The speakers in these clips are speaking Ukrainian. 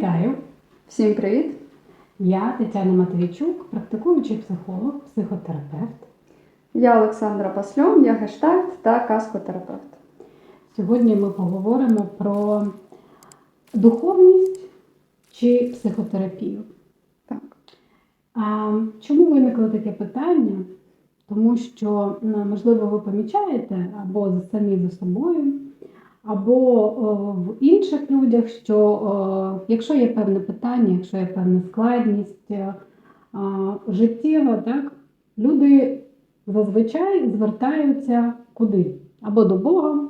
Вітаю! Всім привіт! Я Тетяна Матвійчук, практикуючий психолог, психотерапевт. Я Олександра Пасльон, я гештальт та каскотерапевт. Сьогодні ми поговоримо про духовність чи психотерапію. Так. А чому виникло таке питання? Тому що, можливо, ви помічаєте або самі за собою, або в інших людях, що якщо є певне питання, якщо є певна складність е, життєва, так, люди зазвичай звертаються куди? Або до Бога,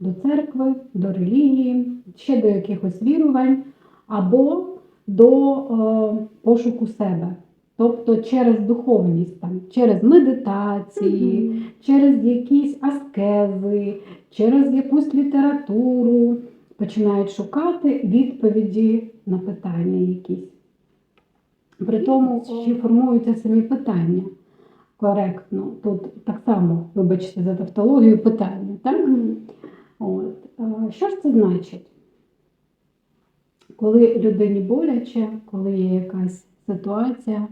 до церкви, до релігії, ще до якихось вірувань, або до е, пошуку себе. Тобто через духовність, там, через медитації, через якісь аскези, через якусь літературу починають шукати відповіді на питання якісь. При тому, що формуються самі питання коректно. Тут так само, вибачте, за тавтологію питання. Так? От. Що ж це значить? Коли людині боляче, коли є якась ситуація,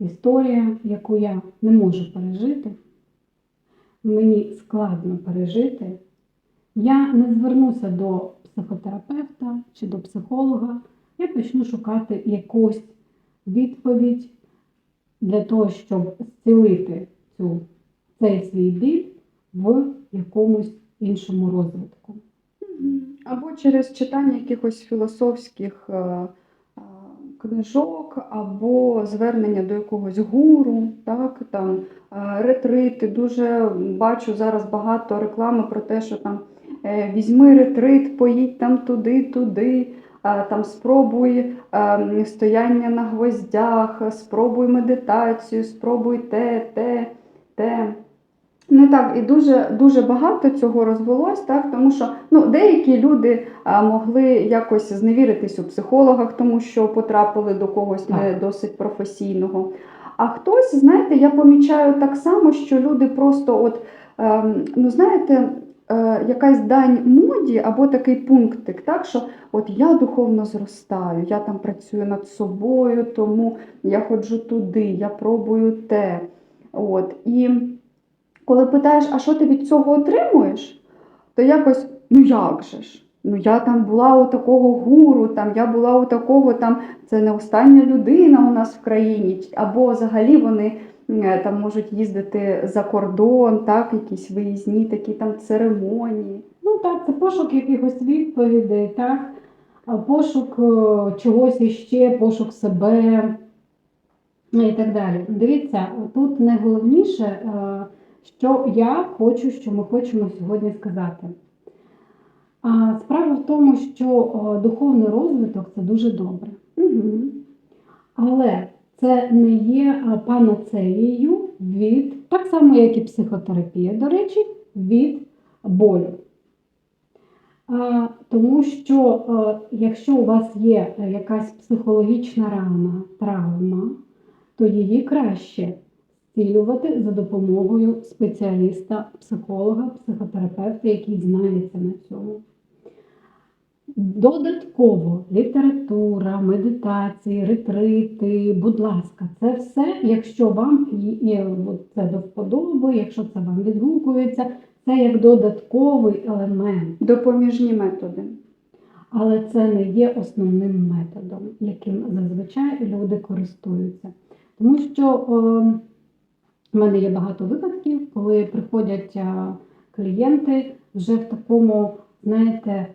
історія, яку я не можу пережити, мені складно пережити, я не звернуся до психотерапевта чи до психолога, я почну шукати якусь відповідь для того, щоб зцілити цю, цей свій біль в якомусь іншому розвитку. Або через читання якихось філософських е, книжок, або звернення до якогось гуру, так, там, е, ретрити. Дуже бачу зараз багато реклами про те, що там е, візьми ретрит, поїдь там туди, туди. е, Там спробуй стояння на гвоздях, спробуй медитацію, спробуй те, те, те. Ну так, і дуже дуже багато цього розвелось, так, тому що ну, деякі люди а, могли якось зневіритись у психологах, тому що потрапили до когось не досить професійного. А хтось, знаєте, я помічаю так само, що люди просто, от, ем, ну знаєте, е, якась дань моді або такий пунктик, так, що от я духовно зростаю, я там працюю над собою, тому я ходжу туди, я пробую те. От, і коли питаєш, а що ти від цього отримуєш, то якось, ну як же ж? Ну я там була у такого гуру, там я була у такого, там це не остання людина у нас в країні, або взагалі вони е, там можуть їздити за кордон, так, якісь виїзні такі там церемонії. Ну так, це пошук якихось відповідей, так? Пошук е, чогось іще, пошук себе і так далі. Дивіться, тут найголовніше, е, що я хочу, що ми хочемо сьогодні сказати. А Справа в тому, що е, духовний розвиток це дуже добре. Угу. Але це не є панацеєю від, так само, як і психотерапія, до речі, від болю. А, тому що а, якщо у вас є е, якась психологічна рана, травма, то її краще зцілювати за допомогою спеціаліста, психолога, психотерапевта, який знається на цьому. Додатково література, медитації, ретрити, будь ласка, це все, якщо вам це до вподоби, якщо це вам відгукується, це як додатковий елемент, Допоміжні методи. але це не є основним методом, яким зазвичай люди користуються. Тому що в мене є багато випадків, коли приходять е, клієнти вже в такому, знаєте, е,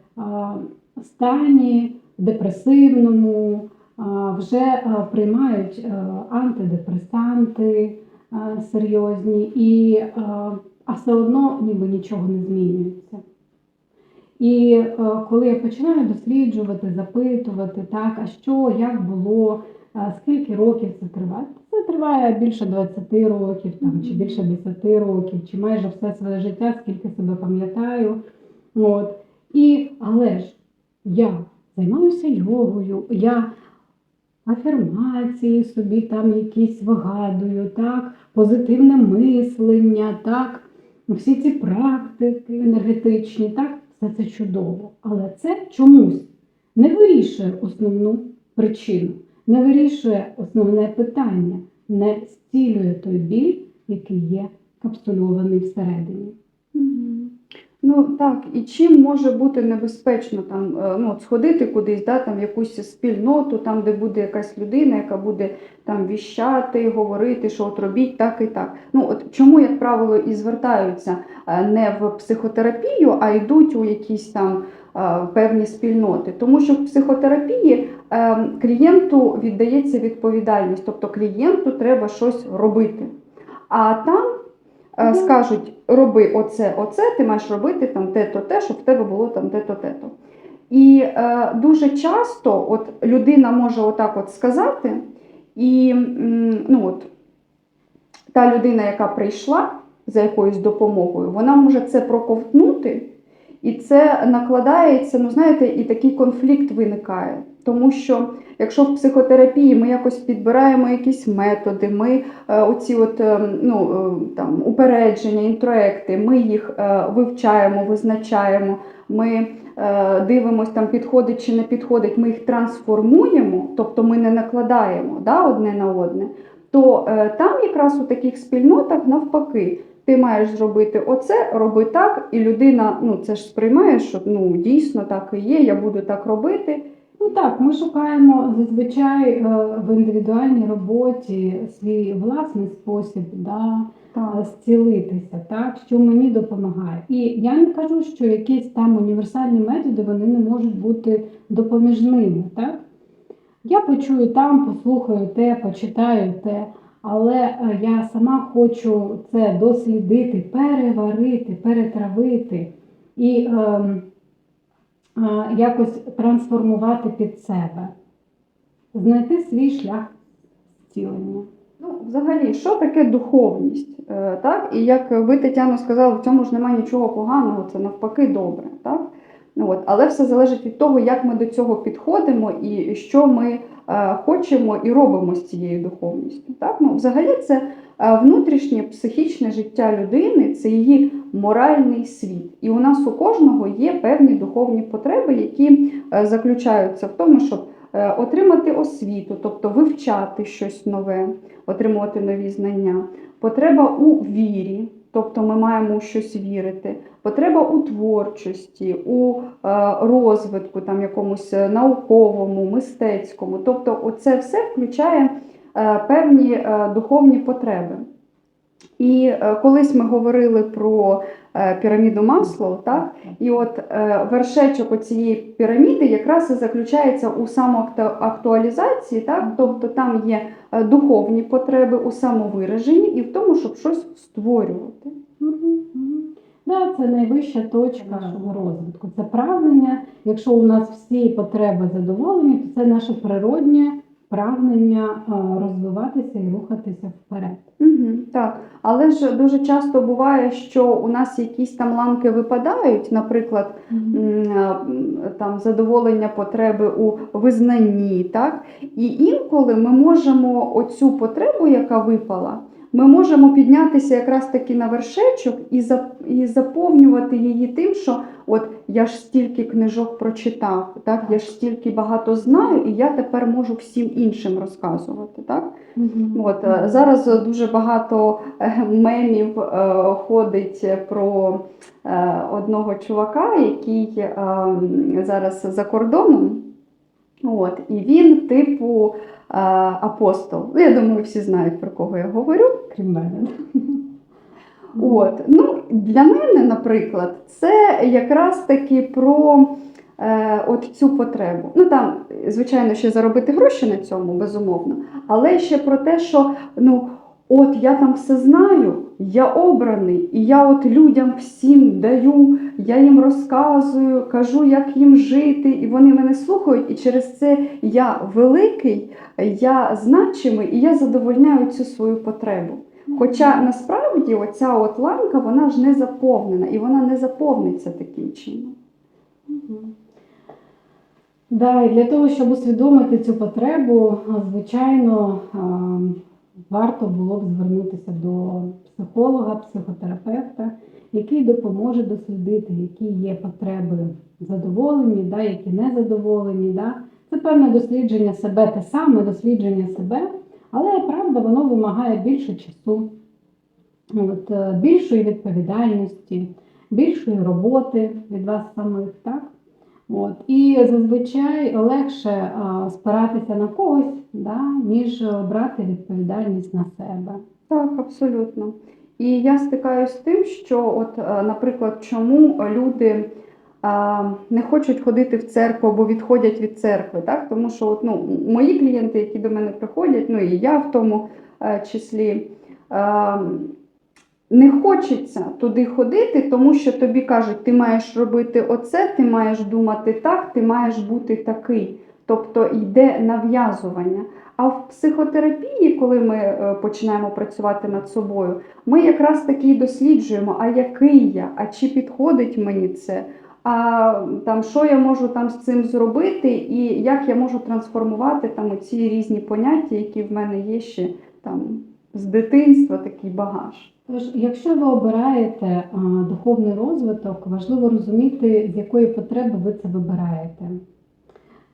стані депресивному, е, вже приймають антидепресанти серйозні, і, а все одно ніби нічого не змінюється. І коли я починаю досліджувати, запитувати, так, а що, як було, скільки років це триває? Це триває більше 20 років, там, чи більше 10 років, чи майже все своє життя, скільки себе пам'ятаю. От. І, але ж я займаюся йогою, я афірмації собі там якісь вигадую, так, позитивне мислення, так, всі ці практики енергетичні, так, все це чудово. Але це чомусь не вирішує основну причину, не вирішує основне питання, не зцілює той біль, який є капсульований всередині. Ну так, і чим може бути небезпечно там е, ну, сходити кудись, да, там якусь спільноту, там, де буде якась людина, яка буде там віщати, говорити, що от робіть так і так. Ну от чому, як правило, і звертаються е, не в психотерапію, а йдуть у якісь там певні спільноти. Тому що в психотерапії е, клієнту віддається відповідальність, тобто клієнту треба щось робити. А там е, скажуть, роби оце, оце, ти маєш робити там те-то, те, щоб в тебе було там те-то, те-то. І е, дуже часто от людина може отак от сказати, і ну от, та людина, яка прийшла за якоюсь допомогою, вона може це проковтнути, і це накладається, ну знаєте, і такий конфлікт виникає. Тому що якщо в психотерапії ми якось підбираємо якісь методи, ми е, оці от, е, ну, е, там, упередження, інтроекти, ми їх е, вивчаємо, визначаємо, ми дивимося, там підходить чи не підходить, ми їх трансформуємо, тобто ми не накладаємо да, одне на одне, то там якраз у таких спільнотах навпаки. Ти маєш зробити оце, роби так, і людина ну це ж сприймає, що ну дійсно так і є, я буду так робити. Ну так, ми шукаємо зазвичай е, в індивідуальній роботі свій власний спосіб да, Так. зцілитися, так, що мені допомагає. І я не кажу, що якісь там універсальні методи вони не можуть бути допоміжними. Так? Я почую там, послухаю те, почитаю те, але е, я сама хочу це дослідити, переварити, перетравити і ем, е, якось трансформувати під себе, знайти свій шлях зцілення. Ну, взагалі, що таке духовність? Е, так? І як ви, Тетяно, сказали, в цьому ж немає нічого поганого, це навпаки добре. Так? Ну, от. Але все залежить від того, як ми до цього підходимо і що ми е, хочемо і робимо з цією духовністю. Так? Ну, взагалі, це е, внутрішнє психічне життя людини, це її моральний світ. І у нас у кожного є певні духовні потреби, які е, заключаються в тому, щоб отримати освіту, тобто вивчати щось нове, отримувати нові знання. Потреба у вірі, тобто ми маємо у щось вірити. Потреба у творчості, у е, розвитку, там якомусь е, науковому, мистецькому. Тобто, це все включає е, певні духовні потреби. І е, колись ми говорили про е, піраміду Маслоу, так? І от е, вершечок цієї піраміди якраз і заключається у самоактуалізації, так? тобто там є духовні потреби у самовираженні і в тому, щоб щось створювати. Да, це найвища точка нашого розвитку. Це прагнення. Якщо у нас всі потреби задоволені, то це наше природнє прагнення е, розвиватися і рухатися вперед. Угу, так, але ж дуже часто буває, що у нас якісь там ланки випадають, наприклад, е, там задоволення потреби у визнанні, так? І інколи ми можемо оцю потребу, яка випала, ми можемо піднятися якраз таки на вершечок і, за, і заповнювати її тим, що от я ж стільки книжок прочитав, так? я ж стільки багато знаю, і я тепер можу всім іншим розказувати. Так? Мгм. От е, зараз дуже багато е, мемів е, ходить про одного чувака, який зараз за кордоном. От, і він, типу, апостол. Ну, Я думаю, всі знають, про кого я говорю. Крім мене. От, ну, для мене, наприклад, це якраз таки про е, от цю потребу. Ну там, звичайно, ще заробити гроші на цьому, безумовно, але ще про те, що ну, от я там все знаю, я обраний, і я от людям всім даю, я їм розказую, кажу, як їм жити, і вони мене слухають, і через це я великий, я значимий, і я задовольняю цю свою потребу. Хоча насправді оця от ланка вона ж не заповнена, і вона не заповниться таким чином. Да, і для того, щоб усвідомити цю потребу, звичайно, варто було б звернутися до психолога, психотерапевта який допоможе дослідити, які є потреби задоволені, да, які не задоволені. Да. Це певне дослідження себе, те саме дослідження себе, але правда, воно вимагає більше часу, от, е, більшої відповідальності, більшої роботи від вас самих. Так? От. І зазвичай легше а, спиратися на когось, да, ніж брати відповідальність на себе. Так, абсолютно. І я стикаюся з тим, що, от, е, наприклад, чому люди а, не хочуть ходити в церкву або відходять від церкви. Так? Тому що от, ну, мої клієнти, які до мене приходять, ну і я в тому е, числі. е, Не хочеться туди ходити, тому що тобі кажуть, ти маєш робити оце, ти маєш думати так, ти маєш бути такий. Тобто йде нав'язування. А в психотерапії, коли ми е, починаємо працювати над собою, ми якраз таки досліджуємо, а який я, а чи підходить мені це, а там що я можу там з цим зробити, і як я можу трансформувати там ці різні поняття, які в мене є ще там з дитинства, такий багаж. Тож, якщо ви обираєте а, духовний розвиток, важливо розуміти, з якої потреби ви це вибираєте.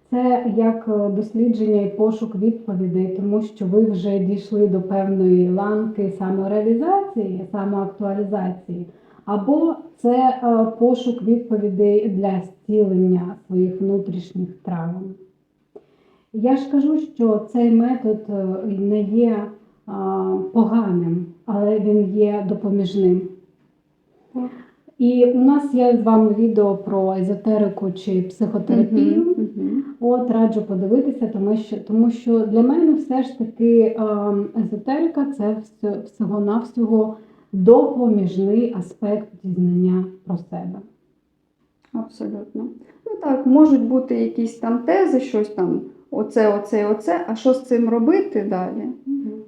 Це як е, дослідження і пошук відповідей, тому що ви вже дійшли до певної ланки самореалізації, самоактуалізації, або це е, пошук відповідей для зцілення своїх внутрішніх травм. Я ж кажу, що цей метод е, не є а, поганим, але він є допоміжним. І у нас є з вами відео про езотерику чи психотерапію. Мгм, мгм. От раджу подивитися, тому що, тому що для мене все ж таки езотерика це всього-навсього допоміжний аспект дізнання про себе. Абсолютно. Ну так, можуть бути якісь там тези, щось там, оце, оце, оце, а що з цим робити далі?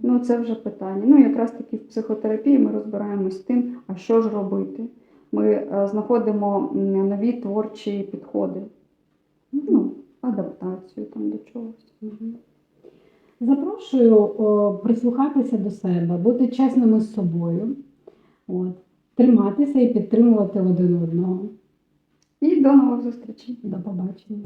Ну, це вже питання. Ну, якраз таки в психотерапії ми розбираємось з тим, а що ж робити. Ми е, знаходимо нові творчі підходи, ну, адаптацію там до чогось. Запрошую о, прислухатися до себе, бути чесними з собою, от, триматися і підтримувати один одного. І до нових зустрічей. До побачення.